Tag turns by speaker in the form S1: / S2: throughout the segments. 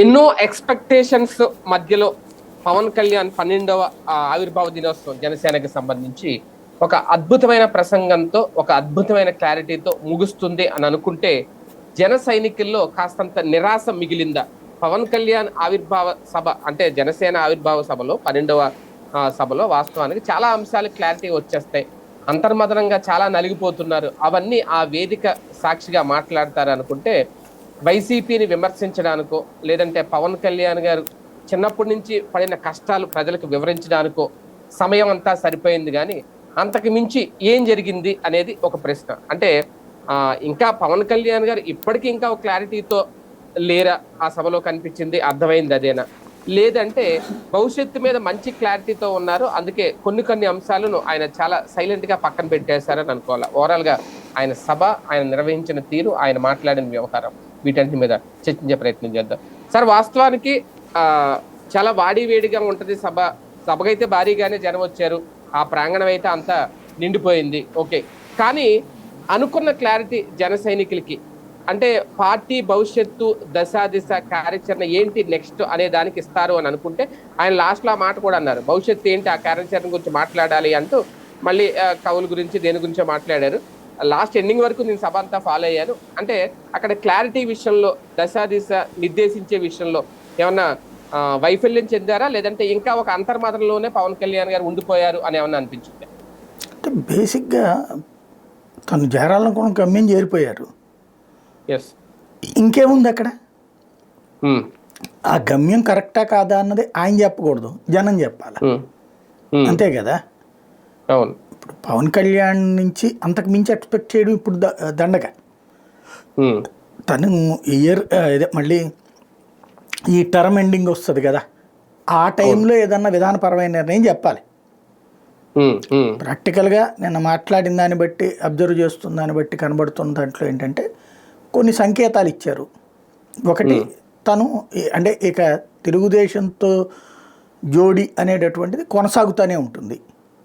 S1: ఎన్నో ఎక్స్పెక్టేషన్స్ మధ్యలో పవన్ కళ్యాణ్ పన్నెండవ ఆవిర్భావ దినోత్సవం జనసేనకి సంబంధించి ఒక అద్భుతమైన ప్రసంగంతో ఒక అద్భుతమైన క్లారిటీతో ముగుస్తుంది అని అనుకుంటే జన సైనికుల్లో కాస్తంత నిరాశ మిగిలిందా? పవన్ కళ్యాణ్ ఆవిర్భావ సభ అంటే జనసేన ఆవిర్భావ సభలో పన్నెండవ సభలో వాస్తవానికి చాలా అంశాలు క్లారిటీ వచ్చేస్తాయి. అంతర్మదనంగా చాలా నలిగిపోతున్నారు. అవన్నీ ఆ వేదిక సాక్షిగా మాట్లాడతారు అనుకుంటే వైసీపీని విమర్శించడానికో లేదంటే పవన్ కళ్యాణ్ గారు చిన్నప్పటి నుంచి పడిన కష్టాలు ప్రజలకు వివరించడానికో సమయం అంతా సరిపోయింది కానీ అంతకు మించి ఏం జరిగింది అనేది ఒక ప్రశ్న. అంటే ఇంకా పవన్ కళ్యాణ్ గారు ఇప్పటికీ ఇంకా ఒక క్లారిటీతో లేరా ఆ సభలో కనిపించింది? అర్థమైంది అదేనా? లేదంటే భవిష్యత్తు మీద మంచి క్లారిటీతో ఉన్నారు. అందుకే కొన్ని కొన్ని అంశాలను ఆయన చాలా సైలెంట్గా పక్కన పెట్టేశారని అనుకోవాలి. ఓవరాల్గా ఆయన సభ ఆయన నిర్వహించిన తీరు ఆయన మాట్లాడిన వ్యవహారం. వీటన్నిటి మీద చర్చించే ప్రయత్నం చేద్దాం. సార్ వాస్తవానికి చాలా వాడి వేడిగా ఉంటుంది సభ. సభకైతే భారీగానే జనం వచ్చారు. ఆ ప్రాంగణం అయితే అంతా నిండిపోయింది. ఓకే. కానీ అనుకున్న క్లారిటీ జన సైనికులకి. అంటే పార్టీ భవిష్యత్తు దశాదిశ కార్యాచరణ ఏంటి నెక్స్ట్ అనే దానికి ఇస్తారు అని అనుకుంటే ఆయన లాస్ట్లో ఆ మాట కూడా అన్నారు. భవిష్యత్తు ఏంటి ఆ కార్యాచరణ గురించి మాట్లాడాలి అంటూ మళ్ళీ కవుల గురించి దేని గురించో మాట్లాడారు. లాస్ట్ ఎండింగ్ వరకు నేను సభ అంతా ఫాలో అయ్యాను. అంటే అక్కడ క్లారిటీ విషయంలో దశ దిశ నిర్దేశించే విషయంలో ఏమన్నా వైఫల్యం చెందారా? లేదంటే ఇంకా ఒక అంతర్మాత్రంలోనే పవన్ కళ్యాణ్ గారు ఉండిపోయారు అని ఏమన్నా అనిపించింది?
S2: అంటే బేసిక్గా తను చేరాలనుకున్న గమ్యం చేరిపోయారు.
S1: ఎస్
S2: ఇంకేముంది అక్కడ? ఆ గమ్యం కరెక్టా కాదా అన్నది ఆయన చెప్పకూడదు. జనం చెప్పాలి? అంతే కదా?
S1: అవును.
S2: ఇప్పుడు పవన్ కళ్యాణ్ నుంచి అంతకు మించి ఎక్స్పెక్ట్ చేయడం ఇప్పుడు దండగ. తను ఇయర్ ఇదే మళ్ళీ ఈ టర్మ్ ఎండింగ్ వస్తుంది కదా. ఆ టైంలో ఏదన్నా విధానపరమైన నిర్ణయం చెప్పాలి. ప్రాక్టికల్గా నిన్న మాట్లాడిన దాన్ని బట్టి అబ్జర్వ్ చేస్తున్న దాన్ని బట్టి కనబడుతున్న దాంట్లో ఏంటంటే కొన్ని సంకేతాలు ఇచ్చారు. ఒకటి తను అంటే ఇక తెలుగుదేశంతో జోడి అనేటటువంటిది కొనసాగుతూనే ఉంటుంది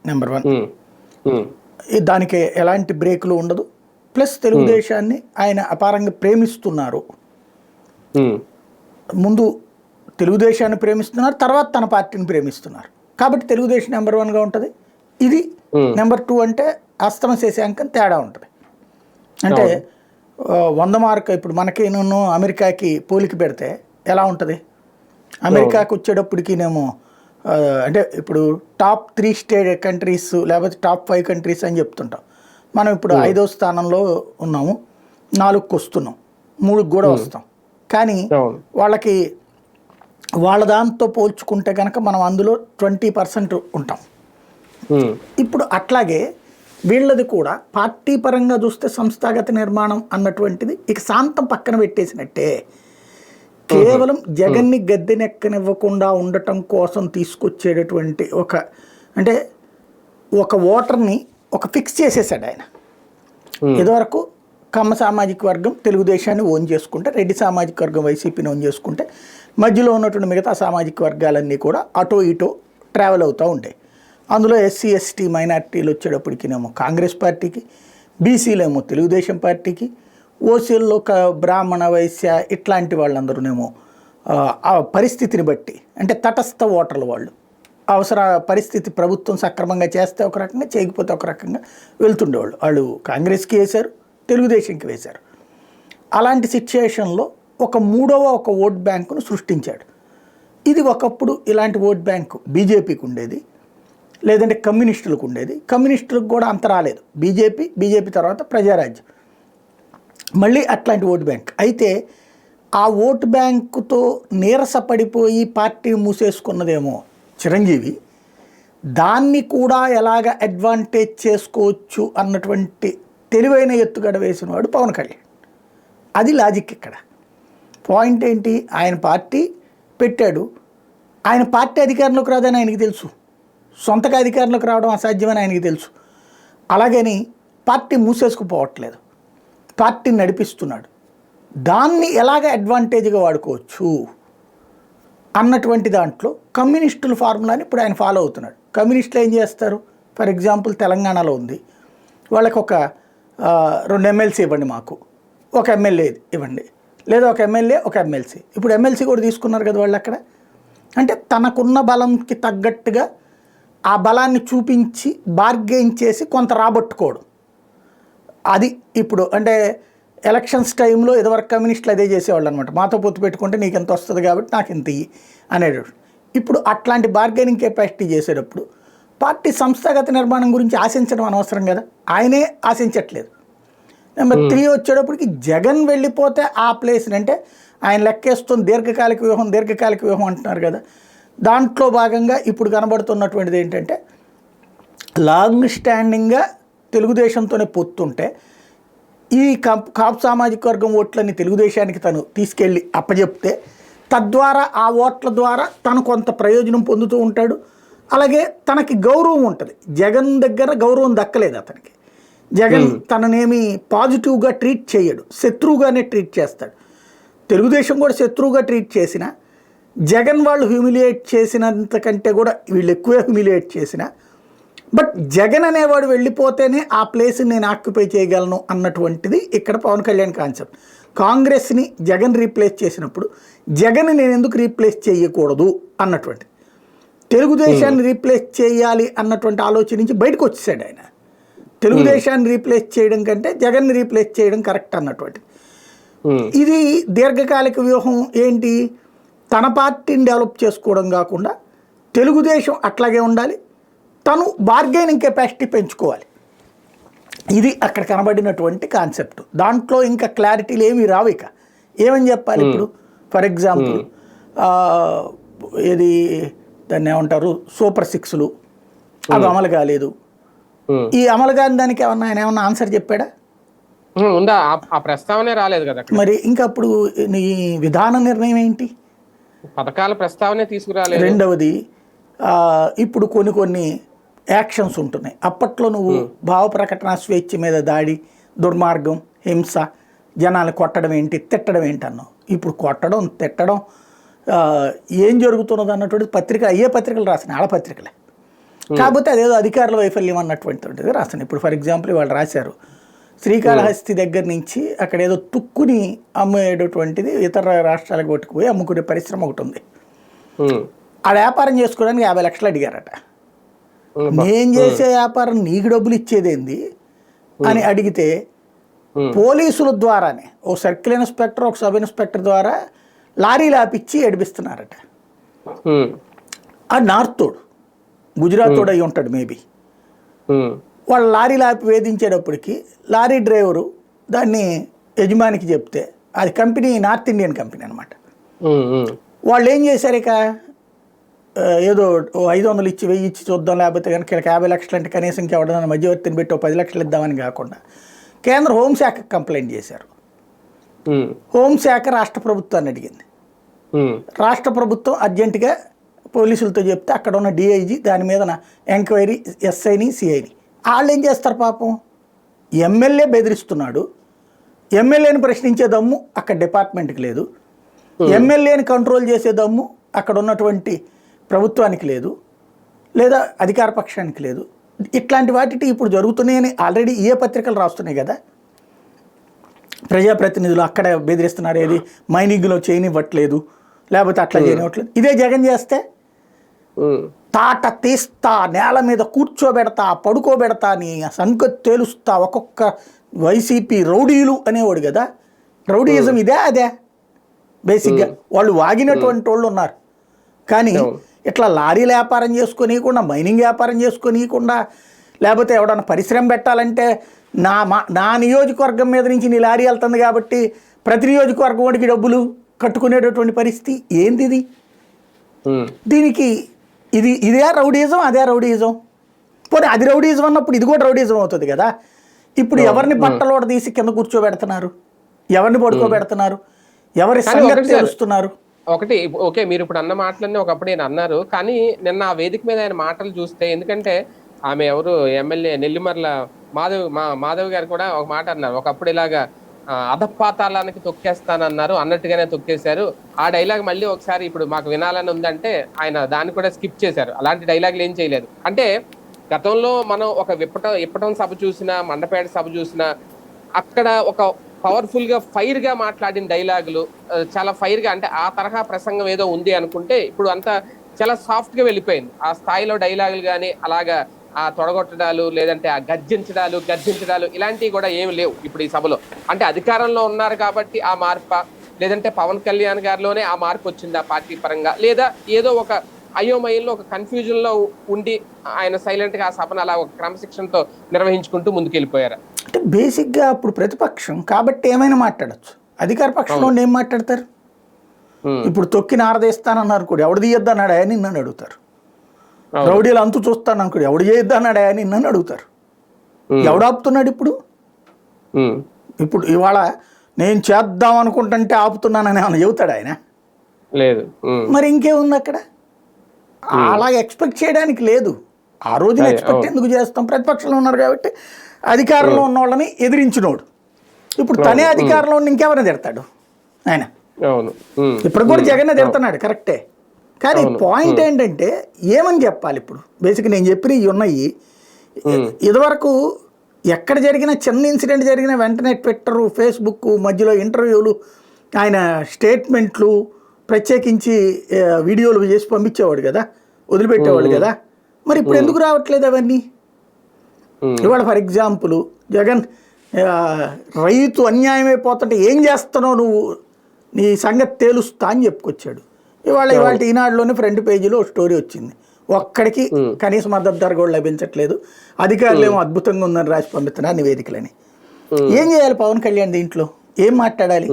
S2: నెంబర్ వన్ దానికి ఎలాంటి బ్రేకులు ఉండదు. ప్లస్ తెలుగుదేశాన్ని ఆయన అపారంగా ప్రేమిస్తున్నారు.
S1: ఉమ్,
S2: ముందు తెలుగుదేశాన్ని ప్రేమిస్తున్నారు తర్వాత తన పార్టీని ప్రేమిస్తున్నారు. కాబట్టి తెలుగుదేశం నెంబర్ వన్గా ఉంటుంది. ఇది
S1: Hmm.
S2: నెంబర్ టూ అంటే అస్తమ శశాంకం తేడా ఉంటుంది. అంటే వంద మార్క్ ఇప్పుడు మనకి నన్ను అమెరికాకి పోలిక పెడితే ఎలా ఉంటుంది? అమెరికాకి వచ్చేటప్పటికినేమో అంటే ఇప్పుడు టాప్ త్రీ స్టేట్ కంట్రీస్ లేకపోతే టాప్ ఫైవ్ కంట్రీస్ అని చెప్తుంటాం. మనం ఇప్పుడు ఐదో స్థానంలో ఉన్నాము నాలుగుకి వస్తున్నాం మూడుకి కూడా వస్తాం. కానీ వాళ్ళకి వాళ్ళ దాంతో పోల్చుకుంటే కనుక మనం అందులో ట్వంటీ పర్సెంట్ ఉంటాం.
S1: ఉమ్,
S2: ఇప్పుడు అట్లాగే వీళ్ళది కూడా పార్టీ పరంగా చూస్తే సంస్థాగత నిర్మాణం అన్నటువంటిది ఇక శాంతం పక్కన పెట్టేసినట్టే. కేవలం జగన్ని గద్దెనెక్కనివ్వకుండా ఉండటం కోసం తీసుకొచ్చేటటువంటి ఒక అంటే ఒక ఓటర్ని ఒక ఫిక్స్ చేసేసాడు ఆయన. ఇదివరకు కమ్మ సామాజిక వర్గం తెలుగుదేశాన్ని ఓన్ చేసుకుంటే రెడ్డి సామాజిక వర్గం వైసీపీని ఓన్ చేసుకుంటే మధ్యలో ఉన్నటువంటి మిగతా సామాజిక వర్గాలన్నీ కూడా అటో ఇటో ట్రావెల్ అవుతూ ఉంటాయి అందులో ఎస్సీ ఎస్టీ మైనార్టీలు వచ్చేటప్పటికినేమో కాంగ్రెస్ పార్టీకి బీసీలేమో తెలుగుదేశం పార్టీకి ఓసీల్లో ఒక బ్రాహ్మణ వైశ్య ఇట్లాంటి వాళ్ళందరూనేమో ఆ, ఆ పరిస్థితిని బట్టి అంటే తటస్థ ఓటర్లు వాళ్ళు అవసర పరిస్థితి ప్రభుత్వం సక్రమంగా చేస్తే ఒక రకంగా చేయకపోతే ఒక రకంగా వెళ్తుండేవాళ్ళు. వాళ్ళు కాంగ్రెస్కి వేశారు తెలుగుదేశంకి వేశారు. అలాంటి సిచ్యుయేషన్లో ఒక మూడవ ఒక ఓట్ బ్యాంకును సృష్టించాడు. ఇది ఒకప్పుడు ఇలాంటి ఓట్ బ్యాంకు బీజేపీకి ఉండేది లేదంటే కమ్యూనిస్టులకు ఉండేది. కమ్యూనిస్టులకు కూడా అంత రాలేదు. బీజేపీ బీజేపీ తర్వాత ప్రజారాజ్యం. మళ్ళీ అట్లాంటి ఓటు బ్యాంక్. అయితే ఆ ఓటు బ్యాంకుతో నీరసపడిపోయి పార్టీ మూసేసుకున్నదేమో చిరంజీవి దాన్ని కూడా ఎలాగ అడ్వాంటేజ్ చేసుకోవచ్చు అన్నటువంటి తెలివైన ఎత్తుగడ వేసినవాడు పవన్ కళ్యాణ్. అది లాజిక్ ఇక్కడ. పాయింట్ ఏంటి? ఆయన పార్టీ పెట్టాడు. ఆయన పార్టీ అధికారంలోకి రాదని ఆయనకి తెలుసు. సొంతగా అధికారంలోకి రావడం అసాధ్యమని ఆయనకి తెలుసు. అలాగని పార్టీ మూసేసుకుపోవట్లేదు. పార్టీని నడిపిస్తున్నాడు. దాన్ని ఎలాగ అడ్వాంటేజ్గా వాడుకోవచ్చు? అన్నటువంటి దాంట్లో కమ్యూనిస్టుల ఫార్ములాని ఇప్పుడు ఆయన ఫాలో అవుతున్నాడు. కమ్యూనిస్టులు ఏం చేస్తారు? ఫర్ ఎగ్జాంపుల్ తెలంగాణలో ఉంది. వాళ్ళకి ఒక రెండు ఎమ్మెల్సీ ఇవ్వండి మాకు. ఒక ఎమ్మెల్యే ఇవ్వండి. లేదా ఒక ఎమ్మెల్యే ఒక ఎమ్మెల్సీ ఇప్పుడు ఎమ్మెల్సీ కూడా తీసుకున్నారు కదా వాళ్ళు అక్కడ. అంటే తనకున్న బలంకి తగ్గట్టుగా ఆ బలాన్ని చూపించి బార్గెయిన్ చేసి కొంత రాబట్టుకోవడం. అది ఇప్పుడు అంటే ఎలక్షన్స్ టైంలో ఇదివరకు కమ్యూనిస్టులు అదే చేసేవాళ్ళు అనమాట మాతో పొత్తు పెట్టుకుంటే నీకు ఎంత వస్తుంది కాబట్టి నాకు ఇంత ఇయ్యి అనేటప్పుడు ఇప్పుడు అట్లాంటి బార్గెనింగ్ కెపాసిటీ చేసేటప్పుడు పార్టీ సంస్థాగత నిర్మాణం గురించి ఆశించడం అనవసరం కదా? ఆయనే ఆశించట్లేదు. నెంబర్ త్రీ వచ్చేటప్పటికి జగన్ వెళ్ళిపోతే ఆ ప్లేస్ని అంటే ఆయన లెక్కేస్తుంది దీర్ఘకాలిక వ్యూహం దీర్ఘకాలిక వ్యూహం అంటున్నారు కదా? దాంట్లో భాగంగా ఇప్పుడు కనబడుతున్నటువంటిది ఏంటంటే లాంగ్ స్టాండింగ్గా తెలుగుదేశంతోనే పొత్తుంటే ఈ కాప్ కాపు సామాజిక వర్గం ఓట్లని తెలుగుదేశానికి తను తీసుకెళ్ళి అప్పచెప్తే తద్వారా ఆ ఓట్ల ద్వారా తను కొంత ప్రయోజనం పొందుతూ ఉంటాడు. అలాగే తనకి గౌరవం ఉంటుంది. జగన్ దగ్గర గౌరవం దక్కలేదు అతనికి. జగన్ తననేమి పాజిటివ్గా ట్రీట్ చేయడు. శత్రువుగానే ట్రీట్ చేస్తాడు. తెలుగుదేశం కూడా శత్రువుగా ట్రీట్ చేసిన జగన్ వాళ్ళు హ్యూమిలియేట్ చేసినంతకంటే కూడా వీళ్ళు ఎక్కువే హ్యూమిలియేట్ చేసిన బట్ జగన్ అనేవాడు వెళ్ళిపోతేనే ఆ ప్లేస్ని నేను ఆక్యుపై చేయగలను అన్నటువంటిది ఇక్కడ పవన్ కళ్యాణ్ కాన్సెప్ట్ కాంగ్రెస్ని జగన్ రీప్లేస్ చేసినప్పుడు జగన్ నేను ఎందుకు రీప్లేస్ చేయకూడదు అన్నటువంటి. తెలుగుదేశాన్ని రీప్లేస్ చేయాలి అన్నటువంటి ఆలోచన నుంచి బయటకు వచ్చేసాడు ఆయన. తెలుగుదేశాన్ని రీప్లేస్ చేయడం కంటే జగన్ని రీప్లేస్ చేయడం కరెక్ట్ అన్నటువంటి
S1: ఉమ్,
S2: ఇది దీర్ఘకాలిక వ్యూహం ఏంటి? తన పార్టీని డెవలప్ చేసుకోవడం కాకుండా తెలుగుదేశం అట్లాగే ఉండాలి తను బార్గెనింగ్ కెపాసిటీ పెంచుకోవాలి. ఇది అక్కడ కనబడినటువంటి కాన్సెప్ట్ దాంట్లో ఇంకా క్లారిటీలు ఏమీ రావు ఇక. ఏమని చెప్పాలి ఇప్పుడు? ఫర్ ఎగ్జాంపుల్ ఇది దాన్ని ఏమంటారు? సూపర్ సిక్స్లు అవి అమలు కాలేదు. ఈ అమలు కాని దానికి ఏమన్నా ఆయన ఏమన్నా ఆన్సర్ చెప్పాడా?
S1: ఉందా? ఆ- ప్రస్తావనే రాలేదు కదా
S2: మరి ఇంకా అప్పుడు నీ విధాన నిర్ణయం ఏంటి?
S1: పథకాల ప్రస్తావనే తీసుకురాలేదు.
S2: రెండవది ఇప్పుడు కొన్ని కొన్ని యాక్షన్స్ ఉంటున్నాయి. అప్పట్లో నువ్వు భావ ప్రకటన స్వేచ్ఛ మీద దాడి దుర్మార్గం హింస జనాలు కొట్టడం ఏంటి తిట్టడం ఏంటి అన్నావు. ఇప్పుడు కొట్టడం తిట్టడం ఏం జరుగుతున్నది అన్నటువంటి పత్రిక అయ్యే పత్రికలు రాసిన ఆడపత్రికలే కాకపోతే అదేదో అధికారుల వైఫల్యం అన్నటువంటిది రాస్తాను ఇప్పుడు ఫర్ ఎగ్జాంపుల్ వాళ్ళు రాశారు శ్రీకాళహస్తి దగ్గర నుంచి అక్కడ ఏదో తుక్కుని అమ్మేటటువంటిది ఇతర రాష్ట్రాలకు పట్టుకుపోయి అమ్ముకునే పరిశ్రమ ఒకటి ఉంది. ఆ వ్యాపారం చేసుకోవడానికి యాభై లక్షలు అడిగారట. నేను చేసే వ్యాపారం నీకు డబ్బులు ఇచ్చేదేంది? అని అడిగితే పోలీసుల ద్వారానే ఓ సర్కిల్ ఇన్స్పెక్టర్ ఒక సబ్ ఇన్స్పెక్టర్ ద్వారా లారీలు ఆపిచ్చి ఏడిపిస్తున్నారట. ఆ నార్తోడు గుజరాత్ తోడు అయి ఉంటాడు మేబీ. వాళ్ళు లారీలు ఆపి వేధించేటప్పటికి లారీ డ్రైవరు దాన్ని యజమానికి చెప్తే అది కంపెనీ నార్త్ ఇండియన్ కంపెనీ అనమాట వాళ్ళు ఏం చేశారు ఇక ఏదో ఐదు వందలు ఇచ్చి వెయ్యి ఇచ్చి చూద్దాం లేకపోతే కనుక వీళ్ళకి యాభై లక్షలు అంటే కనీసం ఇంకెవడన్నా మధ్యవర్తిని పెట్టి పది లక్షలు ఇద్దామని కాకుండా కేంద్ర హోంశాఖకు కంప్లైంట్ చేశారు. హోంశాఖ రాష్ట్ర ప్రభుత్వాన్ని అడిగింది. రాష్ట్ర ప్రభుత్వం అర్జెంటుగా పోలీసులతో చెప్తే అక్కడ ఉన్న డిఐజీ దాని మీద ఎంక్వైరీ ఎస్ఐని సిఐని. వాళ్ళు ఏం చేస్తారు పాపం? ఎమ్మెల్యే బెదిరిస్తున్నాడు. ఎమ్మెల్యేని ప్రశ్నించే దమ్ము అక్కడ డిపార్ట్మెంట్కి లేదు. ఎమ్మెల్యేని కంట్రోల్ చేసే దమ్ము అక్కడ ఉన్నటువంటి ప్రభుత్వానికి లేదు లేదా అధికార పక్షానికి లేదు. ఇట్లాంటి వాటికి ఇప్పుడు జరుగుతున్నాయని ఆల్రెడీ ఏ పత్రికలు రాస్తున్నాయి కదా? ప్రజాప్రతినిధులు అక్కడ బెదిరిస్తున్నారు ఏది? మైనింగ్లో చేయనివ్వట్లేదు లేకపోతే అట్లా చేయనివ్వట్లేదు. ఇదే జగన్ చేస్తే? తాట తీస్తా నేల మీద కూర్చోబెడతా పడుకోబెడతా నీ సంగతి తేలుస్తా ఒక్కొక్క వైసీపీ రౌడీలు అనేవాడు కదా? రౌడీయిజం ఇదే అదే? బేసిక్గా వాళ్ళు వాగినటువంటి వాళ్ళు ఉన్నారు కానీ ఇట్లా లారీల వ్యాపారం చేసుకోనీయకుండా మైనింగ్ వ్యాపారం చేసుకోనీయకుండా లేకపోతే ఎవడన్నా పరిశ్రమ పెట్టాలంటే నా మా నా నియోజకవర్గం మీద నుంచి నీ లారీ వెళ్తుంది కాబట్టి ప్రతి నియోజకవర్గం వాడికి డబ్బులు కట్టుకునేటటువంటి పరిస్థితి. ఏంది ఇది? దీనికి ఇది ఇదే రౌడీజం అదే రౌడీజం. పోనీ అది రౌడీజం అన్నప్పుడు ఇది కూడా రౌడీజం అవుతుంది కదా. ఇప్పుడు ఎవరిని బట్టలోడ తీసి కింద కూర్చోబెడుతున్నారు? ఎవరిని పడుకోబెడుతున్నారు? ఎవరి సంగతి తెలుస్తున్నారు?
S1: ఒకటి ఓకే మీరు ఇప్పుడు అన్న మాటలన్నీ ఒకప్పుడు నేను అన్నారు. కానీ నిన్న ఆ వేదిక మీద ఆయన మాటలు చూస్తే ఎందుకంటే ఆమె ఎవరు? ఎమ్మెల్యే నెల్లిమర్ల మాధవ్ మా మాధవ్ గారు కూడా ఒక మాట అన్నారు. ఒకప్పుడు ఇలాగా ఆ, అధపాతాళానికి తొక్కేస్తానన్నారు. అన్నట్టుగానే తొక్కేశారు. ఆ డైలాగ్ మళ్ళీ ఒకసారి ఇప్పుడు మాకు వినాలని ఉందంటే ఆయన దాన్ని కూడా స్కిప్ చేశారు. అలాంటి డైలాగులు ఏం చేయలేదు. అంటే గతంలో మనం ఒక విప్పటం ఇప్పటం సభ చూసినా మండపేట సభ చూసినా అక్కడ ఒక పవర్ఫుల్గా ఫైర్గా మాట్లాడిన డైలాగులు చాలా ఫైర్గా అంటే ఆ తరహా ప్రసంగం ఏదో ఉంది అనుకుంటే ఇప్పుడు అంతా చాలా సాఫ్ట్గా వెళ్ళిపోయింది. ఆ స్థాయిలో డైలాగులు కానీ అలాగా ఆ తొడగొట్టడాలు లేదంటే ఆ గర్జించడాలు గర్జించడాలు ఇలాంటివి కూడా ఏమి లేవు ఇప్పుడు ఈ సభలో. అంటే అధికారంలో ఉన్నారు కాబట్టి ఆ మార్ప లేదంటే పవన్ కళ్యాణ్ గారిలోనే ఆ మార్పు వచ్చింది ఆ పార్టీ పరంగా. లేదా ఏదో ఒక అయోమయంలో ఒక కన్ఫ్యూజన్లో ఉండి ఆయన సైలెంట్గా ఆ సభను అలా ఒక క్రమశిక్షణతో నిర్వహించుకుంటూ ముందుకెళ్ళిపోయారు.
S2: అంటే బేసిక్గా అప్పుడు ప్రతిపక్షం కాబట్టి ఏమైనా మాట్లాడచ్చు. అధికార పక్షంలో ఏం మాట్లాడతారు? ఇప్పుడు తొక్కి నారదేస్తానన్నారు కూడా. ఎవడు తీయొద్దు అన్నాడు ఆయన నన్ను అడుగుతారు. రౌడీలు అంతు చూస్తాను అనుకోడు ఎవడు చేయొద్దు అన్నాడు ఆయన నన్ను అడుగుతారు. ఎవడు ఆపుతున్నాడు ఇప్పుడు? ఇప్పుడు ఇవాళ నేను చేద్దాం అనుకుంటుంటే ఆపుతున్నానని ఏమైనా చెబుతాడు ఆయన?
S1: లేదు.
S2: మరి ఇంకేముంది అక్కడ? అలా ఎక్స్పెక్ట్ చేయడానికి లేదు. ఆ రోజున ఎక్స్పెక్ట్. ఎందుకు చేస్తాం? ప్రతిపక్షంలో ఉన్నారు కాబట్టి అధికారంలో ఉన్న వాళ్ళని ఎదిరించినోడు. ఇప్పుడు తనే అధికారంలో ఉండి ఇంకెవరిని తిడతాడు? ఆయన. ఇప్పుడు కూడా జగన్ తిడుతున్నాడు కరెక్టే. కానీ పాయింట్ ఏంటంటే ఏమని చెప్పాలి ఇప్పుడు? బేసిక్ నేను చెప్పిన ఇవి ఉన్నాయి. ఇదివరకు ఎక్కడ జరిగిన చిన్న ఇన్సిడెంట్ జరిగిన వెంటనే ట్విట్టర్ ఫేస్బుక్ మధ్యలో ఇంటర్వ్యూలు ఆయన స్టేట్మెంట్లు ప్రత్యేకించి వీడియోలు చేసి పంపించేవాడు కదా? వదిలిపెట్టేవాడు కదా? మరి ఇప్పుడు ఎందుకు రావట్లేదు అవన్నీ? ఇవాళ ఫర్ ఎగ్జాంపుల్ జగన్ రైతు అన్యాయమైపోతుంటే ఏం చేస్తున్నావు నువ్వు? నీ సంగతి తేలుస్తా అని చెప్పుకొచ్చాడు. ఇవాళ ఇవాళ ఈనాడులోని ఫ్రంట్ పేజీలో ఒక స్టోరీ వచ్చింది. ఒక్కడికి కనీస మద్దతు ధర కూడా లభించట్లేదు. అధికారులు ఏమో అద్భుతంగా ఉందని రాసి పంపిస్తున్నారు నివేదికలని. ఏం చేయాలి పవన్ కళ్యాణ్ దీంట్లో? ఏం మాట్లాడాలి?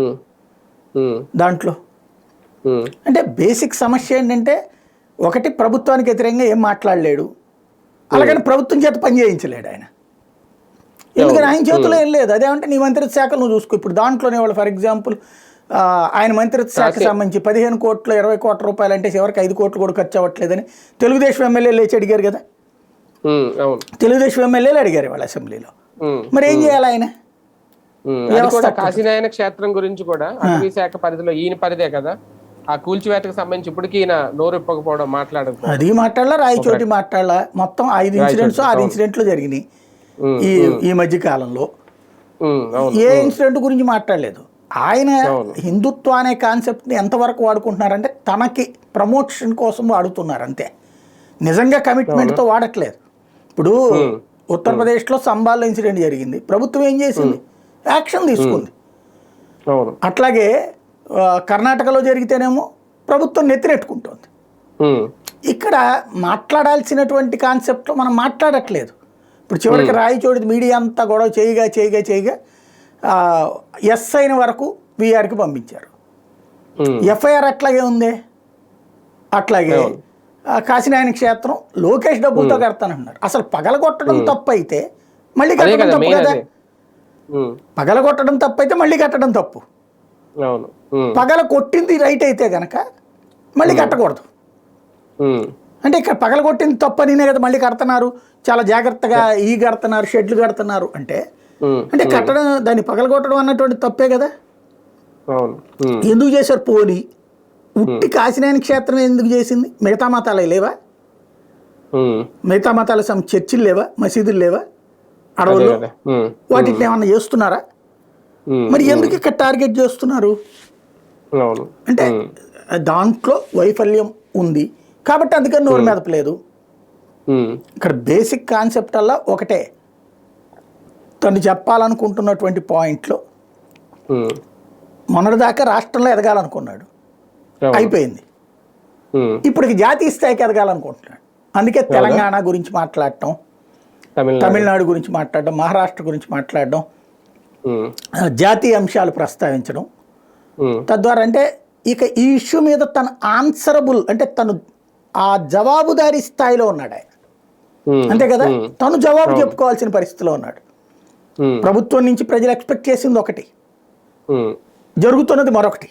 S2: దాంట్లో? అంటే బేసిక్ సమస్య ఏంటంటే ఒకటి ప్రభుత్వానికి వ్యతిరేకంగా ఏం మాట్లాడలేడు. అలాగని ప్రభుత్వం చేత పని చేయించలేడు ఆయన. ఎందుకని? ఆయన చేతిలో ఏం లేదు. అదేమంటే నీ మంత్రిత్వ శాఖలు నువ్వు చూసుకో. ఇప్పుడు దాంట్లోనే వాళ్ళు ఫర్ ఎగ్జాంపుల్ ఆయన మంత్రిత్వ శాఖకు సంబంధించి పదిహేను కోట్లు ఇరవై కోట్ల రూపాయలు అంటే చివరికి ఐదు కోట్లు కూడా ఖర్చు అవ్వట్లేదని తెలుగుదేశం ఎమ్మెల్యేలు లేచి అడిగారు కదా? తెలుగుదేశం ఎమ్మెల్యేలు అడిగారు వాళ్ళ అసెంబ్లీలో. మరి ఏం చేయాలి ఆయన?
S1: కాశీనాయన క్షేత్రం గురించి కూడా అటవీ శాఖ పరిధిలో ఈయన పరిదే కదా? ఆ కూల్చివేతకు సంబంధించి ఇప్పటికీ ఈయన నోరెప్పకపోవడం మాట్లాడకపోవడం.
S2: అది మాట్లాడాల రాయచోటి మాట్లాడాల. మొత్తం ఐదు ఇన్సిడెంట్స్ ఆరు ఇన్సిడెంట్లు జరిగినాయి ఈ ఈ మధ్య కాలంలో. ఏ ఇన్సిడెంట్ గురించి మాట్లాడలేదు. ఆయన. హిందుత్వ అనే కాన్సెప్ట్ని ఎంతవరకు వాడుకుంటున్నారంటే తనకి ప్రమోషన్ కోసం వాడుతున్నారు అంతే. నిజంగా కమిట్మెంట్తో వాడట్లేదు. ఇప్పుడు ఉత్తరప్రదేశ్లో సంబాల్లో ఇన్సిడెంట్ జరిగింది. ప్రభుత్వం ఏం చేసింది? యాక్షన్ తీసుకుంది. అట్లాగే కర్ణాటకలో జరిగితేనేమో ప్రభుత్వం నెత్తినెట్టుకుంటోంది. ఇక్కడ మాట్లాడాల్సినటువంటి కాన్సెప్ట్లో మనం మాట్లాడట్లేదు. ఇప్పుడు చివరికి రాయచోటి మీడియా అంతా గొడవ చేయగా చేయగా చేయగా ఎస్ అయిన వరకు వీఆర్కి పంపించారు. ఎఫ్ఐఆర్ అట్లాగే ఉంది? అట్లాగే. కాశీనాయన క్షేత్రం లోకేష్ డబ్బులతో కడతానంటున్నారు అసలు పగలగొట్టడం తప్పు అయితే మళ్ళీ కట్టడం తప్పు కదా? పగలగొట్టడం తప్పు అయితే మళ్ళీ కట్టడం తప్పు. పగల కొట్టింది రైట్ అయితే గనక మళ్ళీ కట్టకూడదు. అంటే ఇక్కడ పగలగొట్టింది తప్పనినే కదా మళ్ళీ కడుతున్నారు చాలా జాగ్రత్తగా ఈ కడుతున్నారు షెడ్లు కడుతున్నారు అంటే అంటే కట్టడం దాన్ని పగలగొట్టడం అన్నటువంటి తప్పే కదా? ఎందుకు చేశారు పోని ఉట్టి కాశీనాయన క్షేత్రం ఎందుకు చేసింది? మిగతా మతాలు లేవా? మిగతా మతాల సమ చర్చిలు లేవా? మసీదులు లేవా?
S1: ఉమ్,
S2: వాటిని ఏమన్నా చేస్తున్నారా? మరి ఎందుకు ఇక్కడ టార్గెట్ చేస్తున్నారు? అంటే దాంట్లో వైఫల్యం ఉంది. కాబట్టి అందుకని నోరు మెదపలేదు. ఇక్కడ బేసిక్ కాన్సెప్ట్ అలా ఒకటే. తను చెప్పాలనుకుంటున్నటువంటి పాయింట్లో మొన్నటిదాకా రాష్ట్రంలో ఎదగాలనుకున్నాడు. అయిపోయింది. ఇప్పటికి జాతీయ స్థాయికి ఎదగాలనుకుంటున్నాడు. అందుకే తెలంగాణ గురించి మాట్లాడటం
S1: తమిళనాడు
S2: గురించి మాట్లాడడం మహారాష్ట్ర గురించి మాట్లాడడం జాతీయ అంశాలు ప్రస్తావించడం. తద్వారా అంటే ఇక ఈ ఇష్యూ మీద తను ఆన్సరబుల్ అంటే తను ఆ జవాబుదారీ స్థాయిలో ఉన్నాడు ఆయన. అంతే కదా? తను జవాబు చెప్పుకోవాల్సిన పరిస్థితిలో ఉన్నాడు. ప్రభుత్వం నుంచి ప్రజలు ఎక్స్పెక్ట్ చేసింది ఒకటి. జరుగుతున్నది మరొకటి.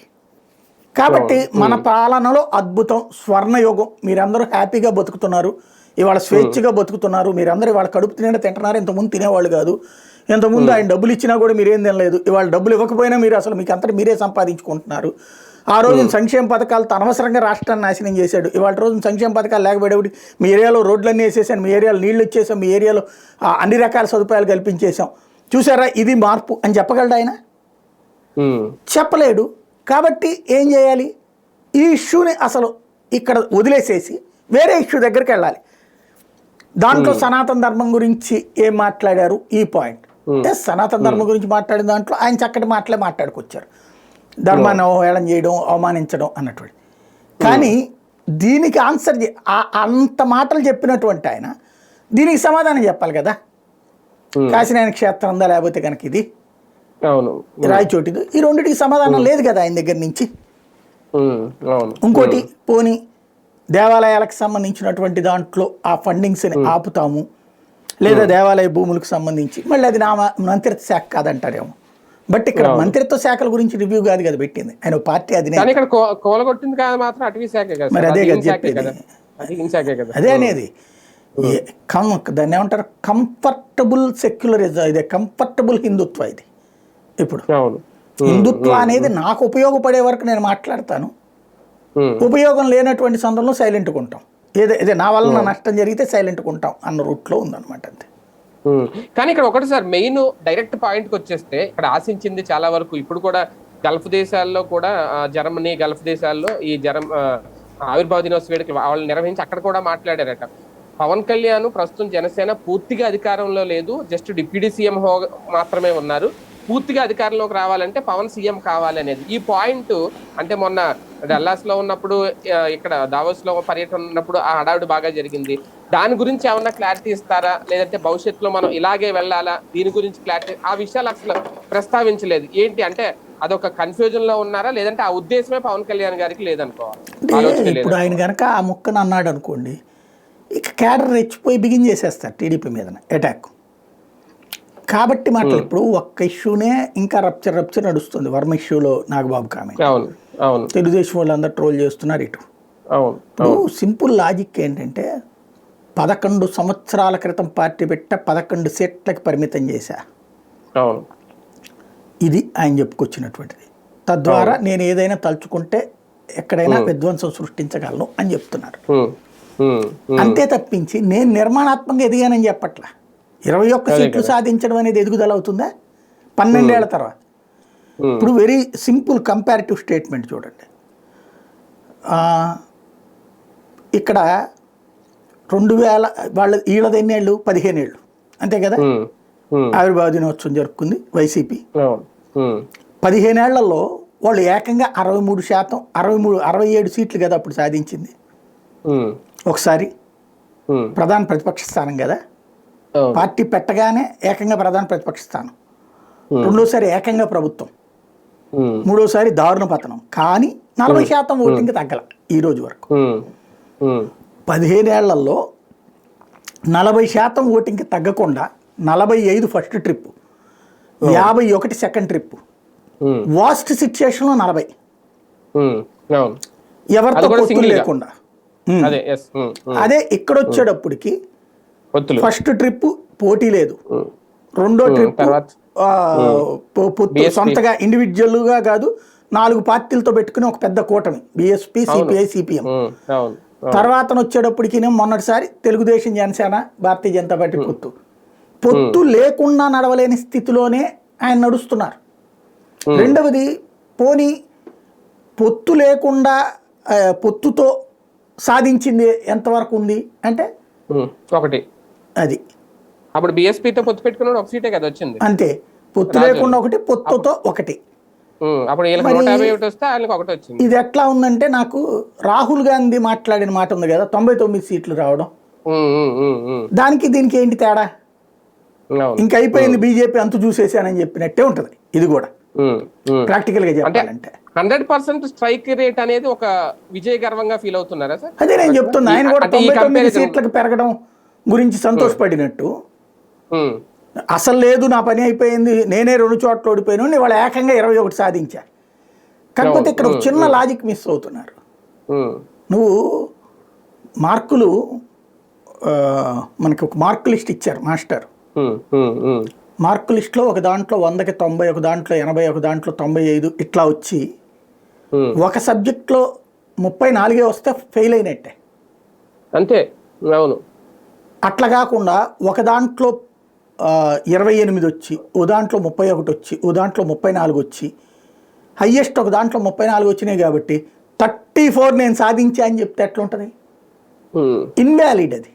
S2: కాబట్టి మన పాలనలో అద్భుతం స్వర్ణయుగం. మీరందరూ హ్యాపీగా బతుకుతున్నారు. ఇవాళ స్వేచ్ఛగా బతుకుతున్నారు. మీరందరూ ఇవాళ కడుపు తినేట తింటున్నారు. ఇంతకుముందు తినేవాళ్ళు కాదు. ఇంతకుముందు ఆయన డబ్బులు ఇచ్చినా కూడా మీరేం తినలేదు. ఇవాళ డబ్బులు ఇవ్వకపోయినా మీరు అసలు మీకు అంతటి మీరే సంపాదించుకుంటున్నారు. ఆ రోజు సంక్షేమ పథకాలతో అనవసరంగా రాష్ట్రాన్ని నాశనం చేశాడు. ఇవాళ రోజు సంక్షేమ పథకాలు లేకపోయేటప్పుడు మీ ఏరియాలో రోడ్లన్నీ వేసేసాను మీ ఏరియాలో నీళ్ళు ఇచ్చేసాం మీ ఏరియాలో అన్ని రకాల సదుపాయాలు కల్పించేసాం చూసారా ఇది మార్పు అని చెప్పగలడు ఆయన? చెప్పలేడు. కాబట్టి ఏం చేయాలి? ఈ ఇష్యూని అసలు ఇక్కడ వదిలేసేసి వేరే ఇష్యూ దగ్గరికి వెళ్ళాలి. దాంట్లో సనాతన ధర్మం గురించి ఏం మాట్లాడారు? ఈ పాయింట్. ఎస్ సనాతన ధర్మం గురించి మాట్లాడిన దాంట్లో ఆయన చక్కటి మాటలే మాట్లాడుకొచ్చారు. ధర్మాన్ని అవహేళన చేయడం అవమానించడం అన్నటువంటి. కానీ దీనికి ఆన్సర్ అంత మాటలు చెప్పినటువంటి ఆయన దీనికి సమాధానం చెప్పాలి కదా? కాశీనాయన క్షేత్రం ఉందా లేకపోతే కనుక ఇది? రాయచోటిది. ఈ రెండింటికి సమాధానం లేదు కదా ఆయన దగ్గర నుంచి? ఇంకోటి పోని దేవాలయాలకు సంబంధించినటువంటి దాంట్లో ఆ ఫండింగ్స్ని ఆపుతాము. లేదా దేవాలయ భూములకు సంబంధించి. మళ్ళీ అది నా మంత్రిత్వ శాఖ కాదంటారేమో. బట్ ఇక్కడ మంత్రిత్వ శాఖల గురించి రివ్యూ కాదు కదా పెట్టింది. ఆయన పార్టీ అధినేత.
S1: కానీ ఇక్కడ కోలగొట్టింది కాదు మాత్రం అటవీ శాఖ కదా
S2: మరి. అదే
S1: అది
S2: కదా చెప్పేది.
S1: అది
S2: అదే అనేది. ఏ- కం దాన్ని ఏమంటారు? Comfortable secularism. ఇదే కంఫర్టబుల్ హిందుత్వ ఇది. ఇప్పుడు హిందుత్వ అనేది నాకు ఉపయోగపడే వరకు నేను మాట్లాడతాను. ఉపయోగం లేనటువంటి సందర్భంలో సైలెంట్గా ఉంటాం. ఏదో ఇదే నా వలన నష్టం జరిగితే సైలెంట్గా ఉంటాం అన్న రూట్లో ఉందన్నమాట అంతే.
S1: ఉమ్. కానీ ఇక్కడ ఒకటి సార్ మెయిన్ డైరెక్ట్ పాయింట్కి వచ్చేస్తే ఇక్కడ ఆశించింది చాలా వరకు ఇప్పుడు కూడా గల్ఫ్ దేశాల్లో కూడా జర్మనీ గల్ఫ్ దేశాల్లో ఈ జరం ఆ, ఆవిర్భావ దినోత్సవ వేడుక వాళ్ళు నిర్వహించి అక్కడ కూడా మాట్లాడారట. పవన్ కళ్యాణ్ ప్రస్తుతం జనసేన పూర్తిగా అధికారంలో లేదు జస్ట్ డిప్యూటీ సీఎం హో మాత్రమే ఉన్నారు. పూర్తిగా అధికారంలోకి రావాలంటే పవన్ సీఎం కావాలి అనేది ఈ పాయింట్ అంటే మొన్న డల్లాస్లో ఉన్నప్పుడు ఇక్కడ దావోస్లో పర్యటన ఉన్నప్పుడు ఆ హడావిడి బాగా జరిగింది. దాని గురించి ఏమన్నా క్లారిటీ ఇస్తారా? లేదంటే భవిష్యత్తులో మనం ఇలాగే వెళ్ళాలా? దీని గురించి క్లారిటీ ఆ విషయాలు అసలు ప్రస్తావించలేదు. ఏంటి అంటే అదొక కన్ఫ్యూజన్లో ఉన్నారా? లేదంటే ఆ ఉద్దేశమే పవన్ కళ్యాణ్ గారికి లేదనుకోవాలి?
S2: ఇప్పుడు ఆయన కనుక ఆ ముక్కను అన్నాడు అనుకోండి ఇక క్యాడర్ రెచ్చిపోయి బిగిన్ చేసేస్తారు టీడీపీ మీద అటాక్. కాబట్టి మాటలు ఇప్పుడు ఒక్క ఇష్యూనే ఇంకా రప్చర్ రప్చర్ నడుస్తుంది. వర్మ ఇష్యూలో నాగబాబు కామెంట్ తెలుగుదేశం వాళ్ళందరూ ట్రోల్ చేస్తున్నారు ఇటు. సింపుల్ లాజిక్ ఏంటంటే పదకొండు సంవత్సరాల క్రితం పార్టీ పెట్ట పదకొండు సీట్లకి పరిమితం చేశా. ఇది ఆయన చెప్పుకొచ్చినటువంటిది. తద్వారా నేను ఏదైనా తలుచుకుంటే ఎక్కడైనా విధ్వంసం సృష్టించగలను అని చెప్తున్నారు. అంతే తప్పించి నేను నిర్మాణాత్మకంగా ఎదిగానని చెప్పట్లా. ఇరవై ఒక్క సీట్లు సాధించడం అనేది ఎదుగుదల అవుతుందా? పన్నెండేళ్ళ తర్వాత. ఇప్పుడు వెరీ సింపుల్ కంపారిటివ్ స్టేట్మెంట్ చూడండి. ఇక్కడ రెండు వేల వాళ్ళ వీళ్ళది ఎన్నేళ్ళు పదిహేను ఏళ్ళు. అంతే కదా? ఆవిర్భావ దినోత్సవం జరుపుకుంది వైసీపీ. పదిహేనేళ్ళలో వాళ్ళు ఏకంగా అరవై మూడు శాతం అరవై మూడు అరవై ఏడు సీట్లు కదా అప్పుడు సాధించింది. ఒకసారి ప్రధాన ప్రతిపక్ష స్థానం కదా? పార్టీ పెట్టగానే ఏకంగా ప్రధాన ప్రతిపక్ష స్థానం. రెండోసారి ఏకంగా ప్రభుత్వం. మూడోసారి దారుణ పతనం. కానీ నలభై శాతం ఓటింగ్ తగ్గల ఈ రోజు వరకు. పదిహేనేళ్ళలో నలభై శాతం ఓటింగ్కి తగ్గకుండా నలభై ఐదు ఫస్ట్ ట్రిప్ యాభై ఒకటి సెకండ్ ట్రిప్. వాస్ట్ సిచ్యుయేషన్లో నలభై. ఎవరితో. లేకుండా.
S1: అదే
S2: ఇక్కడ వచ్చేటప్పటికి ఫస్ట్ ట్రిప్ పోటీ లేదు. రెండో ట్రిప్ పొత్తు
S1: BSP.
S2: సొంతగా ఇండివిజువల్గా కాదు నాలుగు పార్టీలతో పెట్టుకుని ఒక పెద్ద కూటమి బిఎస్పి సిపిఐ సిపిఎం తర్వాత వచ్చేటప్పటికి మొన్నటిసారి తెలుగుదేశం జనసేన భారతీయ జనతా పార్టీ పొత్తు. పొత్తు లేకుండా నడవలేని స్థితిలోనే ఆయన నడుస్తున్నారు. రెండవది పోనీ పొత్తు లేకుండా పొత్తుతో సాధించింది ఎంతవరకు ఉంది? అంటే
S1: ఒకటి.
S2: అది.
S1: అప్పుడు బిఎస్పీతో పొత్తు పెట్టుకున్నాడు ఒక సీటే కదా వచ్చింది.
S2: అంతే. పొత్తు లేకుండా ఒకటి పొత్తుతో ఒకటి.
S1: అప్పుడు వస్తే వాళ్ళకి ఒకటి వచ్చింది.
S2: ఇది ఎట్లా ఉందంటే నాకు రాహుల్ గాంధీ మాట్లాడిన మాట ఉంది కదా తొంభై తొమ్మిది సీట్లు రావడం. దానికి దీనికి ఏంటి తేడా? ఇంక అయిపోయింది బీజేపీ అంత చూసేసానని చెప్పినట్టే ఉంటుంది. ఇది కూడా.
S1: ఉమ్.
S2: ప్రాక్టికల్గా చెప్పాలంటే.
S1: హండ్రెడ్ పర్సెంట్ స్ట్రైక్ రేట్ అనేది ఒక విజయ గర్వంగా ఫీల్ అవుతున్నారా సార్?
S2: అదే నేను చెప్తున్నా ఆయన కూడా తొంభై తొమ్మిది సీట్లకు పెరగడం గురించి సంతోషపడినట్టు.
S1: ఉమ్,
S2: అసలు లేదు నా పని అయిపోయింది నేనే రెండు చోట్ల ఓడిపోయాను వాళ్ళ ఏకంగా ఇరవై ఒకటి సాధించా. కాకపోతే ఇక్కడ ఒక చిన్న లాజిక్ మిస్ అవుతున్నారు. నువ్వు మార్కులు మనకి ఒక మార్క్ లిస్ట్ ఇచ్చారు మాస్టర్. మార్క్ లిస్ట్లో ఒక దాంట్లో వందకి తొంభై ఒక దాంట్లో ఎనభై ఒక దాంట్లో తొంభై ఐదు ఇట్లా వచ్చి. ఒక సబ్జెక్ట్లో ముప్పై నాలుగే వస్తే ఫెయిల్ అయినట్టే.
S1: అంతే. అవును.
S2: అట్లా కాకుండా ఒక దాంట్లో ఇరవై ఎనిమిది వచ్చి ఓ దాంట్లో ముప్పై ఒకటి వచ్చి ఓ దాంట్లో ముప్పై నాలుగు వచ్చి హయ్యెస్ట్ ఒక దాంట్లో ముప్పై నాలుగు వచ్చినాయి కాబట్టి థర్టీ ఫోర్ నేను సాధించా అని చెప్తే ఎట్లుంటుంది? ఇన్వాలిడ్ అది.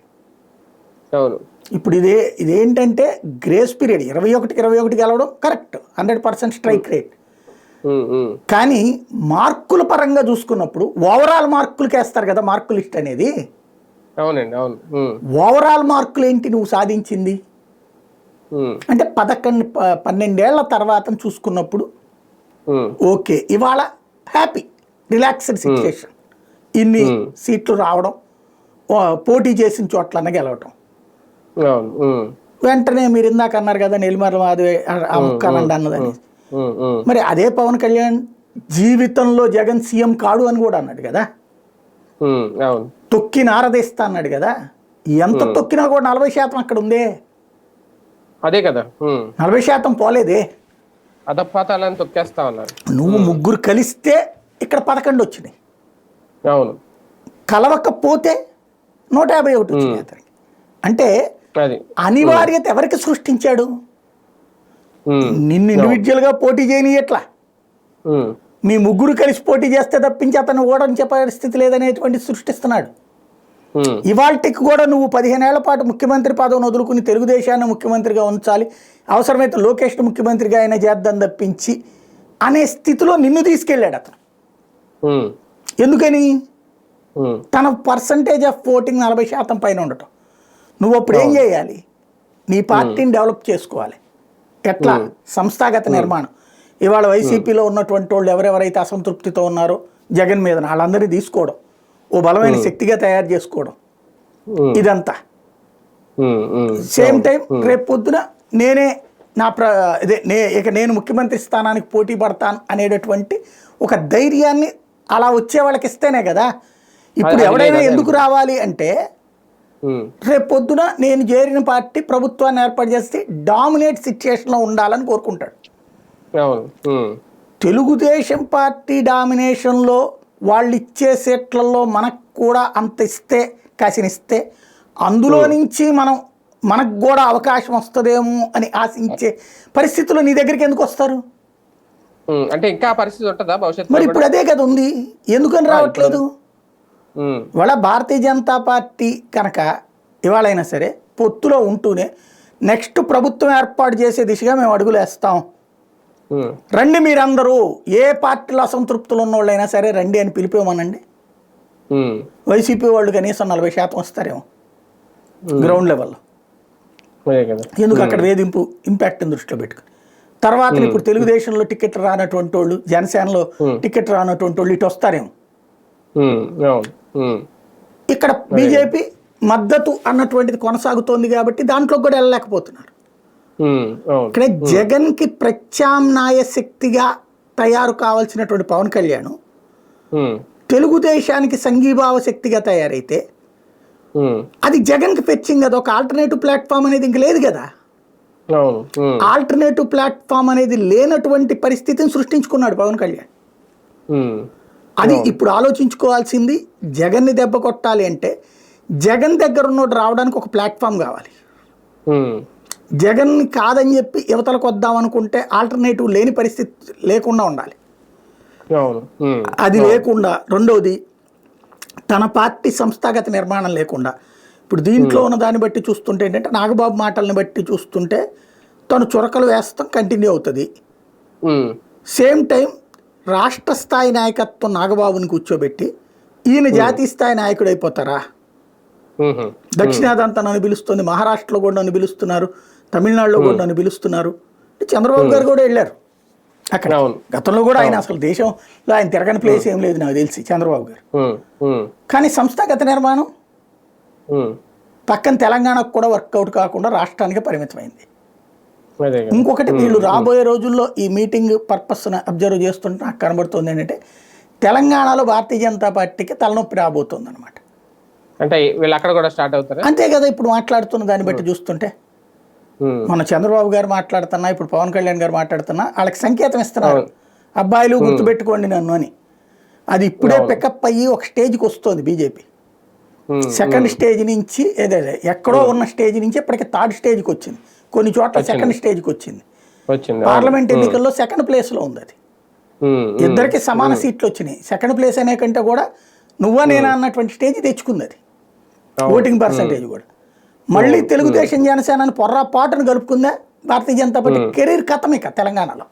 S1: అవును.
S2: ఇప్పుడు ఇదే ఇదేంటంటే గ్రేస్ పీరియడ్ ఇరవై ఒకటికి ఇరవై ఒకటి గెలవడం correct hundred percent strike rate. కానీ మార్కుల పరంగా చూసుకున్నప్పుడు ఓవరాల్ మార్కులకి వేస్తారు కదా మార్కు లిస్ట్ అనేది?
S1: అవునండి అవును.
S2: ఓవరాల్ మార్కులు ఏంటి నువ్వు సాధించింది? అంటే పదకొండు పన్నెండేళ్ళ తర్వాత చూసుకున్నప్పుడు ఓకే ఇవాళ హ్యాపీ రిలాక్స్డ్ సిచ్యుయేషన్. ఇన్ని. సీట్లు రావడం పోటీ చేసిన చోట్లన్న గెలవటం. వెంటనే మీరు ఇందాక అన్నారు కదా నెల్లిమర్ల మాధవి ఆ ముక్కానండి అన్నదని. మరి అదే పవన్ కళ్యాణ్ జీవితంలో జగన్ సీఎం కాడు అని కూడా అన్నాడు కదా. తొక్కి నారదీస్తా అన్నాడు కదా. ఎంత తొక్కినా కూడా నలభై శాతం అక్కడ ఉందే.
S1: అదే కదా.
S2: నలభై శాతం పోలేదే.
S1: అధపాతాలను తొక్కేస్తా ఉన్నారు
S2: నువ్వు ముగ్గురు కలిస్తే ఇక్కడ పదకొండు వచ్చినాయి.
S1: అవును.
S2: కలవకపోతే నూట యాభై ఒకటి అతనికి. అంటే అనివార్యత ఎవరికి సృష్టించాడు? నిన్ను ఇండివిజువల్గా పోటీ చేయని ఎట్లా? మీ ముగ్గురు కలిసి పోటీ చేస్తే తప్పించి అతను ఓడని పరిస్థితి లేదనేటువంటి సృష్టిస్తున్నాడు. ఇవాళకి కూడా నువ్వు పదిహేనేళ్ళ పాటు ముఖ్యమంత్రి పదవిని వదులుకుని తెలుగుదేశాన్ని ముఖ్యమంత్రిగా ఉంచాలి అవసరమైతే లోకేష్ ముఖ్యమంత్రిగా అయినా చేద్దాం తప్పించి అనే స్థితిలో నిన్ను తీసుకెళ్ళాడు అతను. ఎందుకని? తన పర్సంటేజ్ ఆఫ్ ఓటింగ్ నలభై శాతం పైన ఉండటం. నువ్వు అప్పుడు ఏం చేయాలి? నీ పార్టీని డెవలప్ చేసుకోవాలి. ఎట్లా? సంస్థాగత నిర్మాణం. ఇవాళ వైసీపీలో ఉన్నటువంటి వాళ్ళు ఎవరెవరైతే అసంతృప్తితో ఉన్నారో జగన్ మీద వాళ్ళందరినీ తీసుకోవడం. ఓ బలమైన శక్తిగా తయారు చేసుకోవడం. ఇదంతా. సేమ్ టైం రేపు పొద్దున నేనే నా ప్ర ఇదే నే ఇక నేను ముఖ్యమంత్రి స్థానానికి పోటీ పడతాను అనేటటువంటి ఒక ధైర్యాన్ని అలా వచ్చే వాళ్ళకి ఇస్తేనే కదా. ఇప్పుడు ఎవడైనా ఎందుకు రావాలి అంటే రేపు పొద్దున నేను చేరిన పార్టీ ప్రభుత్వాన్ని ఏర్పాటు చేస్తే డామినేట్ సిచ్యుయేషన్లో ఉండాలని కోరుకుంటాడు. తెలుగుదేశం పార్టీ డామినేషన్లో వాళ్ళు ఇచ్చే సీట్లలో మనకు కూడా అంత ఇస్తే కాసినిస్తే అందులో నుంచి మనం మనకు కూడా అవకాశం వస్తుందేమో అని ఆశించే పరిస్థితుల్లో నీ దగ్గరికి ఎందుకు వస్తారు?
S1: అంటే ఇంకా పరిస్థితి ఉంటుందా భవిష్యత్తులో
S2: మరి? ఇప్పుడు అదే కదా ఉంది. ఎందుకని రావట్లేదు? ఇవాళ భారతీయ జనతా పార్టీ కనుక ఇవాళైనా సరే పొత్తులో ఉంటూనే నెక్స్ట్ ప్రభుత్వం ఏర్పాటు చేసే దిశగా మేము అడుగులు వేస్తాం రండి మీరందరూ ఏ పార్టీలో అసంతృప్తులు ఉన్న వాళ్ళైనా సరే రండి అని పిలిపేమనండి వైసీపీ వాళ్ళు కనీసం నలభై శాతం వస్తారేమో గ్రౌండ్ లెవెల్లో. ఎందుకు అక్కడ వేధింపు ఇంపాక్ట్ని దృష్టిలో పెట్టుకుని తర్వాత ఇప్పుడు తెలుగుదేశంలో టికెట్ రానటువంటి వాళ్ళు జనసేనలో టికెట్ రానటువంటి వాళ్ళు ఇటు వస్తారేమో. ఇక్కడ బీజేపీ మద్దతు అన్నటువంటిది కొనసాగుతోంది కాబట్టి దాంట్లో కూడా వెళ్ళలేకపోతున్నారు. ఇక్కడ జగన్కి ప్రత్యామ్నాయ శక్తిగా తయారు కావాల్సినటువంటి పవన్ కళ్యాణ్ తెలుగుదేశానికి సంఘీభావ శక్తిగా తయారైతే అది జగన్కి ఫెచ్చింగ్ కదా ఒక ఆల్టర్నేటివ్ ప్లాట్ఫామ్ అనేది ఇంక లేదు కదా. ఆల్టర్నేటివ్ ప్లాట్ఫామ్ అనేది లేనటువంటి పరిస్థితిని సృష్టించుకున్నాడు పవన్ కళ్యాణ్. అది ఇప్పుడు ఆలోచించుకోవాల్సింది జగన్ని దెబ్బ కొట్టాలి అంటే జగన్ దగ్గర ఉన్నోడు రావడానికి ఒక ప్లాట్ఫామ్ కావాలి. జగన్ కాదని చెప్పి యువతలకు వద్దాం అనుకుంటే ఆల్టర్నేటివ్ లేని పరిస్థితి లేకుండా ఉండాలి. అది లేకుండా రెండవది తన పార్టీ సంస్థాగత నిర్మాణం లేకుండా. ఇప్పుడు దీంట్లో ఉన్న దాన్ని బట్టి చూస్తుంటే ఏంటంటే నాగబాబు మాటల్ని బట్టి చూస్తుంటే తను చురకలు వేస్తాం కంటిన్యూ అవుతుంది. సేమ్ టైం రాష్ట్ర స్థాయి నాయకత్వం నాగబాబుని కూర్చోబెట్టి ఈయన జాతీయ స్థాయి నాయకుడు అయిపోతారా? దక్షిణాదంతా నన్ను పిలుస్తుంది మహారాష్ట్రలో కూడా నన్ను పిలుస్తున్నారు. తమిళనాడులో కూడా నన్ను పిలుస్తున్నారు. చంద్రబాబు గారు కూడా వెళ్ళారు. అక్కడ గతంలో కూడా ఆయన అసలు దేశంలో ఆయన తిరగని ప్లేస్ ఏం లేదు నాకు తెలిసి చంద్రబాబు గారు. కానీ సంస్థాగత నిర్మాణం పక్కన తెలంగాణకు కూడా వర్కౌట్ కాకుండా రాష్ట్రానికి పరిమితమైంది. ఇంకొకటి వీళ్ళు రాబోయే రోజుల్లో ఈ మీటింగ్ పర్పస్ని అబ్జర్వ్ చేస్తుంటే నాకు కనబడుతుంది ఏంటంటే తెలంగాణలో భారతీయ జనతా పార్టీకి తలనొప్పి రాబోతుంది అనమాట
S1: అంటే వీళ్ళు అక్కడ కూడా స్టార్ట్ అవుతారా?
S2: అంతే కదా ఇప్పుడు మాట్లాడుతున్న దాన్ని బట్టి చూస్తుంటే. మన చంద్రబాబు గారు మాట్లాడుతున్నా ఇప్పుడు పవన్ కళ్యాణ్ గారు మాట్లాడుతున్నా వాళ్ళకి సంకేతం ఇస్తున్నారు. అబ్బాయిలు గుర్తుపెట్టుకోండి నన్ను అని. అది ఇప్పుడే పికప్ అయ్యి ఒక స్టేజ్కి వస్తుంది బీజేపీ. సెకండ్ స్టేజ్ నుంచి ఏదైతే ఎక్కడో ఉన్న స్టేజ్ నుంచి ఇప్పటికి థర్డ్ స్టేజ్కి వచ్చింది. కొన్ని చోట్ల సెకండ్ స్టేజ్కి వచ్చింది.
S1: వచ్చింది
S2: పార్లమెంట్ ఎన్నికల్లో సెకండ్ ప్లేస్లో ఉంది అది. ఇద్దరికి సమాన సీట్లు వచ్చినాయి. సెకండ్ ప్లేస్ అనే కంటే కూడా నువ్వా నేనా అన్నటువంటి స్టేజ్ తెచ్చుకుంది అది. ఓటింగ్ పర్సంటేజ్ కూడా. మళ్ళీ తెలుగుదేశం జనసేనని పొర్రాపాటును కలుపుకుందా భారతీయ జనతా పార్టీ కెరీర్ కథం ఇక తెలంగాణలో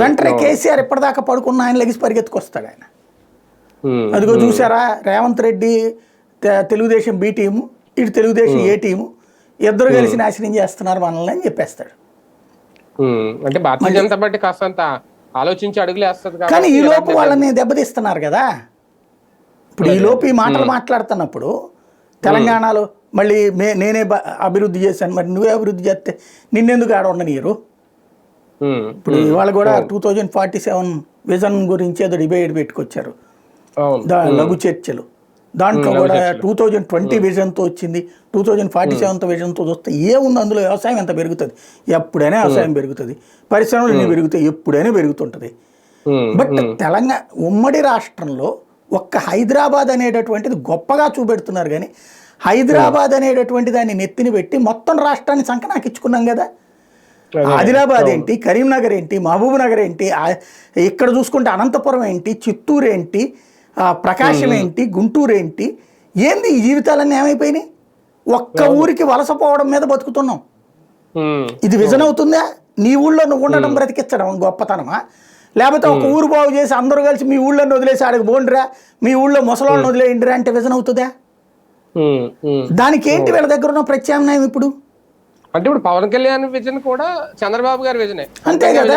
S2: వెంటనే కేసీఆర్ ఇప్పటిదాకా పడుకున్న ఆయన లెగిసి పరిగెత్తుకొస్తాడు ఆయన. అదిగో చూసారా రేవంత్ రెడ్డి తెలుగుదేశం బి టీము ఇటు తెలుగుదేశం ఏ టీము ఇద్దరు కలిసి నాశనం చేస్తున్నారు మనల్ని అని చెప్పేస్తాడు.
S1: అంటే భారతీయ జనతా పార్టీ కాస్తంత ఆలోచించి అడుగులు వేస్తుంది
S2: కానీ ఈ లోపు వాళ్ళని దెబ్బతీస్తున్నారు కదా. ఇప్పుడు ఈ లోపు ఈ మాటలు మాట్లాడుతున్నప్పుడు తెలంగాణలో మళ్ళీ మే నేనే అభివృద్ధి చేశాను. మరి నువ్వే అభివృద్ధి చేస్తే నిన్నెందుకు ఆడ ఉండనీయరు? ఇప్పుడు ఇవాళ కూడా two thousand forty seven vision గురించి ఏదో డిబేట్ పెట్టుకొచ్చారు. లఘు చర్చలు. దాంట్లో కూడా టూ థౌజండ్ ట్వంటీ విజన్తో వచ్చింది. టూ థౌజండ్ ఫార్టీ సెవెన్తో విజన్తో చూస్తే ఏముంది అందులో వ్యవసాయం ఎంత పెరుగుతుంది? ఎప్పుడైనా వ్యవసాయం పెరుగుతుంది. పరిశ్రమలు ఎన్ని పెరుగుతాయి? ఎప్పుడైనా పెరుగుతుంటుంది. బట్ తెలంగాణ ఉమ్మడి రాష్ట్రంలో ఒక్క హైదరాబాద్ అనేటటువంటిది గొప్పగా చూపెడుతున్నారు కానీ హైదరాబాద్ అనేటటువంటి దాన్ని నెత్తిని పెట్టి మొత్తం రాష్ట్రాన్ని సంకనాకిచ్చుకున్నాం కదా. ఆదిలాబాద్ ఏంటి కరీంనగర్ ఏంటి మహబూబ్ నగర్ ఏంటి ఇక్కడ చూసుకుంటే అనంతపురం ఏంటి చిత్తూరు ఏంటి ప్రకాశం ఏంటి గుంటూరు ఏంటి ఏంది ఈ జీవితాలన్నీ ఏమైపోయినాయి? ఒక్క ఊరికి వలసపోవడం మీద బతుకుతున్నాం. ఇది విజన్ అవుతుందా? నీ ఊళ్ళో నువ్వు ఉండడం బ్రతికించడం గొప్పతనమా? లేకపోతే ఒక ఊరు బాగు చేసి అందరూ కలిసి మీ ఊళ్ళో వదిలేసి ఆడికి పోండిరా మీ ఊళ్ళో ముసలోళ్ళని వదిలేయండిరా అంటే విజన్ అవుతుందా. దానికి ఏంటి వీళ్ళ దగ్గర ఉన్న ప్రత్యామ్నాయం ఇప్పుడు?
S1: అంటే ఇప్పుడు పవన్ కళ్యాణ్ విజన్ కూడా చంద్రబాబు గారి విజనే.
S2: అంతే కదా?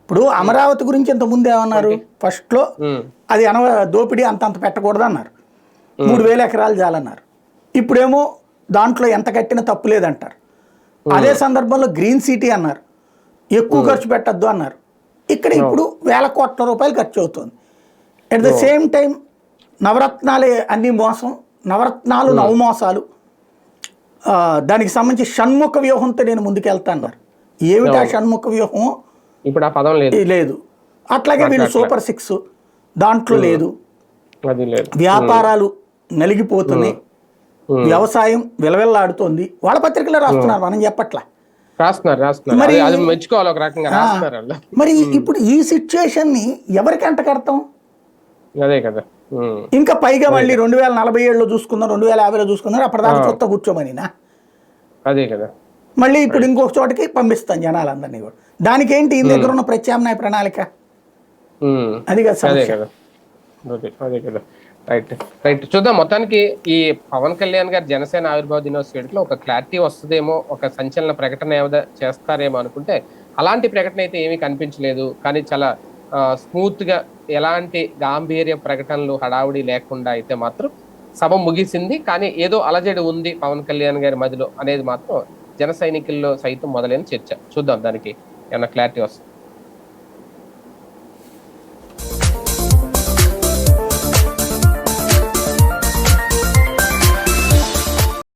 S2: ఇప్పుడు అమరావతి గురించి ఇంత ముందు ఏమన్నారు? ఫస్ట్లో
S1: ఉమ్,
S2: అది అనవ దోపిడీ అంత అంత పెట్టకూడదు అన్నారు మూడు వేల ఎకరాలు చాలన్నారు ఇప్పుడేమో దాంట్లో ఎంత కట్టినా తప్పు లేదంటారు. అదే సందర్భంలో గ్రీన్ సిటీ అన్నారు. ఎక్కువ ఖర్చు పెట్టద్దు అన్నారు. ఇక్కడ ఇప్పుడు వేల కోట్ల రూపాయలు ఖర్చు అవుతుంది. అట్ ద సేమ్ టైం నవరత్నాలే అన్ని మోసం నవరత్నాలు నవమోసాలు. ఆ, దానికి సంబంధించి షణ్ముఖ వ్యూహంతో నేను ముందుకెళ్తా అన్నారు ఏమిటా షణ్ముఖ వ్యూహం?
S1: ఇప్పుడు ఆ పదం లేదు.
S2: లేదు. అట్లాగే వీళ్ళు సూపర్ సిక్స్. దాంట్లో లేదు. వ్యాపారాలు నలిగిపోతున్నాయి. వ్యవసాయం విలవిల్లాడుతోంది. వాళ్ళ పత్రికలో రాస్తున్నారు మనం చెప్పట్లా. మరి- మరి ఇప్పుడు ఈ సిచ్యుయేషన్ని ఎవరికి అంట కడతాం
S1: అదే కదా.
S2: ఇంకా పైగా మళ్ళీ రెండు వేల నలభై ఏడులో చూసుకుందాం రెండు వేల యాభైలో చూసుకుందాం అప్పటిదాకా కొత్త కూర్చోమనినా?
S1: అదే కదా.
S2: మళ్ళీ ఇప్పుడు ఇంకొక చోటకి పంపిస్తాం జనాలందరినీ కూడా. దానికి ఏంటి ఈ దగ్గర ఉన్న ప్రత్యామ్నాయ ప్రణాళిక? అది కదా
S1: అదే
S2: సమస్య.
S1: కదా. అదే కదా. Right right. చూద్దాం మొత్తానికి ఈ పవన్ కళ్యాణ్ గారి జనసేన ఆవిర్భావ దినోత్సవ వేడుకలో ఒక క్లారిటీ వస్తుందేమో ఒక సంచలన ప్రకటన చేస్తారేమో అనుకుంటే అలాంటి ప్రకటన అయితే ఏమీ కనిపించలేదు. కానీ చాలా స్మూత్గా ఎలాంటి గాంభీర్య ప్రకటనలు హడావుడి లేకుండా అయితే మాత్రం సభ ముగిసింది. కానీ ఏదో అలజడి ఉంది పవన్ కళ్యాణ్ గారి మధ్యలో అనేది మాత్రం జన సైనికుల్లో సైతం మొదలైన చర్చ. చూద్దాం దానికి ఏమైనా క్లారిటీ వస్తుంది.